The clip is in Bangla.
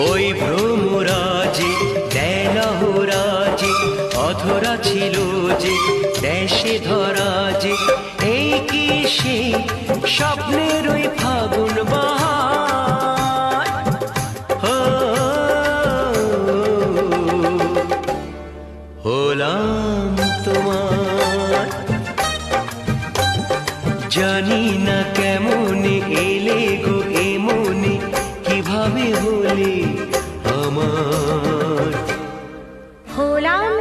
ওই ভ্রমরাজে দেলহরাজে অধরা ছিল যে দেশে ধরা যে এই কি সে স্বপ্নের ওই ফাগুন বাহার তোমার জানি না কেমন এলে গো হলি আমার হলাম